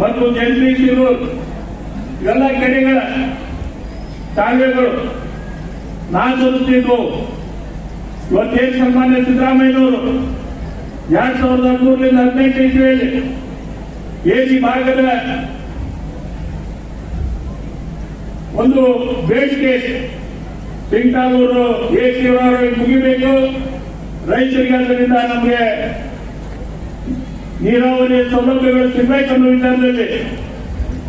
ಮತ್ತು ಜಂಟಿ ಶಿರೂರು ಎಲ್ಲ ಕೆರೆಗಳ ಕಾಲುವೆಗಳು ನಾಚರುತ್ತಿದ್ವು ಇವತ್ತೇನು ಸನ್ಮಾನ್ಯ ಸಿದ್ದರಾಮಯ್ಯನವರು? ಎರಡ್ ಸಾವಿರದ ಹದಿಮೂರರಿಂದ ಹದಿನೆಂಟು ಇಸ್ವಿಯಲ್ಲಿ ಏನು ಭಾಗದ ಒಂದು ಬೇಡಿಕೆ ಸಿಂಗ್ಟಾಲೂರು ಏಕಿಯವರು ಮುಗಿಬೇಕು. ರೈತರಿಗೆ ಅದರಿಂದ ನಮಗೆ ನೀರಾವರಿ ಸೌಲಭ್ಯಗಳು ಸಿಗಬೇಕು ವಿಚಾರದಲ್ಲಿ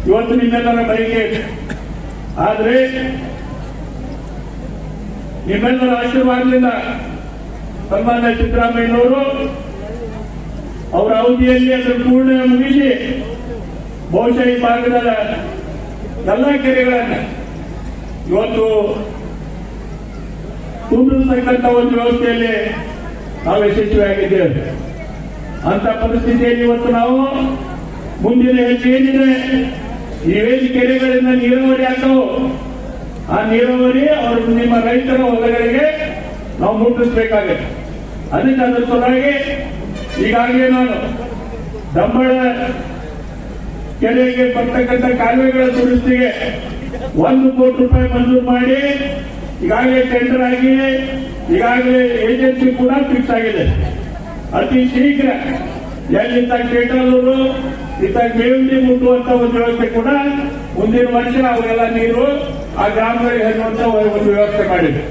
ಇವತ್ತು ನಿಮ್ಮೆಲ್ಲರ ಬಯಕೆ ಆದರೆ ಆದ್ರೆ ನಿಮ್ಮೆಲ್ಲರ ಆಶೀರ್ವಾದದಿಂದ ಸನ್ಮಾನ್ಯ ಸಿದ್ದರಾಮಯ್ಯನವರು ಅವರ ಅವಧಿಯಲ್ಲಿ ಅದರ ಪೂರ್ಣ ಮುಗಿಸಿ ಬಹುಶಃ ಈ ಭಾಗದ ಎಲ್ಲ ಕೆರೆಗಳನ್ನು ಇವತ್ತು ತುಂಬಿಸತಕ್ಕಂಥ ಒಂದು ವ್ಯವಸ್ಥೆಯಲ್ಲಿ ನಾವು ಯಶಸ್ವಿಯಾಗಿದ್ದೇವೆ ಅಂತ ಪರಿಸ್ಥಿತಿಯಲ್ಲಿ ಇವತ್ತು ನಾವು ಮುಂದಿನ ಹೆಜ್ಜೆ ಏನಿದೆ ಈ ವೇದಿ ಕೆರೆಗಳಿಂದ ನೀರಾವರಿ ಆಗ್ತಾವು. ಆ ನೀರಾವರಿ ಅವರು ನಿಮ್ಮ ರೈತರ ಹೊಲಗಳಿಗೆ ನಾವು ಮುಟ್ಟಿಸ್ಬೇಕಾಗತ್ತೆ. ಅದಕ್ಕೆ ಅದರ ಸಲುವಾಗಿ ಈಗಾಗಲೇ ನಾನು ದಮ್ಮಳ ಕೆರೆಗೆ ಬರ್ತಕ್ಕಂಥ ಕಾಲುವೆಗಳ ದುರಸ್ತಿಗೆ ಒಂದು ಕೋಟಿ ರೂಪಾಯಿ ಮಂಜೂರು ಮಾಡಿ ಈಗಾಗಲೇ ಟೆಂಡರ್ ಆಗಿ ಈಗಾಗಲೇ ಏಜೆನ್ಸಿ ಕೂಡ ಫಿಕ್ಸ್ ಆಗಿದೆ. ಅತಿ ಶೀಘ್ರ ಎಲ್ಲಿಂದ ಕೇಟಲ್ಲೂರು ಇತ್ತಾಗ ಮೇವಿಂಡಿ ಮುಟ್ಟುವಂತ ಒಂದು ವ್ಯವಸ್ಥೆ ಕೂಡ ಮುಂದಿನ ವರ್ಷ ಅವರೆಲ್ಲ ನೀರು ಆ ಗ್ರಾಮಗಳಿಗೆ ಹರಿಯುವಂತ ಒಂದು ವ್ಯವಸ್ಥೆ ಮಾಡಿದೆ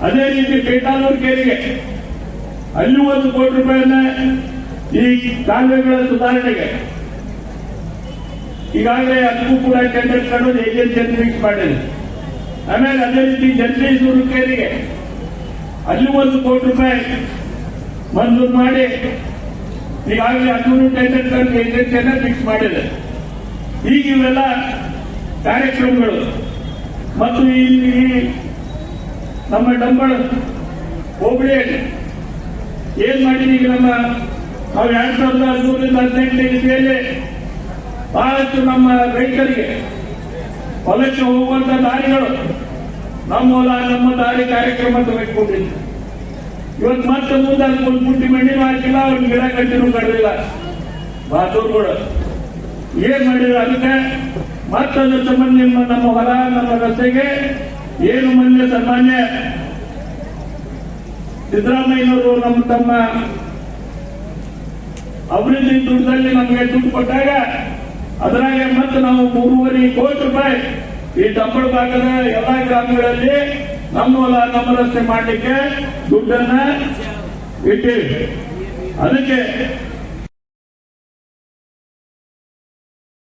ಅದೇ ರೀತಿ ಕೇಟಾಲೂರ್ ಕೇರಿಗೆ ಅಲ್ಲಿ ಒಂದು ಕೋಟಿ ರೂಪಾಯಿಯನ್ನ ಈ ಕಾಲುವೆಗಳ ಸುಧಾರಣೆಗೆ ಈಗಾಗಲೇ ಅದಕ್ಕೂ ಕೂಡ ಟೆಂಡರ್ ಕಂಡು ಏಜೆನ್ಸಿ ಫಿಕ್ಸ್ ಮಾಡಿದೆ ಆಮೇಲೆ ಅದೇ ರೀತಿ ಜಗದೀಶ್ವರ ಕೇರಿಗೆ ಅಲ್ಲಿ ಒಂದು ಕೋಟಿ ರೂಪಾಯಿ ಮಂಜೂರು ಮಾಡಿ, ಈಗಾಗಲೇ ಹದಿಮೂರು ಟೆಂಡರ್ ಏಜೆನ್ಸಿಯನ್ನ ಫಿಕ್ಸ್ ಮಾಡಿದೆ. ಈಗ ಇವೆಲ್ಲ ಕಾರ್ಯಕ್ರಮಗಳು. ಮತ್ತು ಇಲ್ಲಿ ನಮ್ಮ ಡಂಬಳ ಹೋಬಳಿಯಲ್ಲಿ ಏನ್ ಮಾಡಿದೀವಿ ಈಗ ನಮ್ಮ, ನಾವು ಎರಡ್ ಸಾವಿರದ ಹದಿಮೂರರಿಂದ ಹದಿನೆಂಟನೇ ಮೇಲೆ ಬಹಳಷ್ಟು ನಮ್ಮ ರೈತರಿಗೆ ಹೊಲಕ್ಕೆ ಹೋಗುವಂತ ದಾರಿಗಳು ನಮ್ಮ ಹೊಲ, ನಮ್ಮ ದಾರಿ ಕಾರ್ಯಕ್ರಮ ಅಂತ ಇವತ್ತು ಮತ್ತೆ ಮುಂದೆ ಒಂದು ಪುಟ್ಟಿ ಮಣ್ಣಿನೂ ಹಾಕಿಲ್ಲ ಅವ್ರ ಗಿಡ ಕಟ್ಟಿನೂ ಕಡಲಿಲ್ಲ ಕೂಡ ಏನ್ ಮಾಡಿದ್ರು ಅದಕ್ಕೆ? ಮತ್ತೆ ಅದ್ರ ಸಂಬಂಧ ನಿಮ್ಮ ನಮ್ಮ ಹೊಲ, ನಮ್ಮ ರಸ್ತೆಗೆ ಏನು ಮಂದಿ ಸನ್ಮಾನ್ಯ? ಸಿದ್ದರಾಮಯ್ಯನವರು ನಮ್ಮ ತಮ್ಮ ಅಭಿವೃದ್ಧಿ ದುಡ್ಡಲ್ಲಿ ನಮಗೆ ದುಡ್ಡು ಕೊಟ್ಟಾಗ ಅದರಾಗೆ ಮತ್ತೆ ನಾವು ಮೂರುವರೆ ಕೋಟಿ ರೂಪಾಯಿ ಈ ತಪ್ಪಳ ಭಾಗದ ಎಲ್ಲಾ ಗ್ರಾಮಗಳಲ್ಲಿ ನಮ್ಮ ಹೊಲ ನಮ್ಮ ರಸ್ತೆ ಮಾಡಲಿಕ್ಕೆ ದುಡ್ಡನ್ನ ಇಟ್ಟಿವಿ ಅದಕ್ಕೆ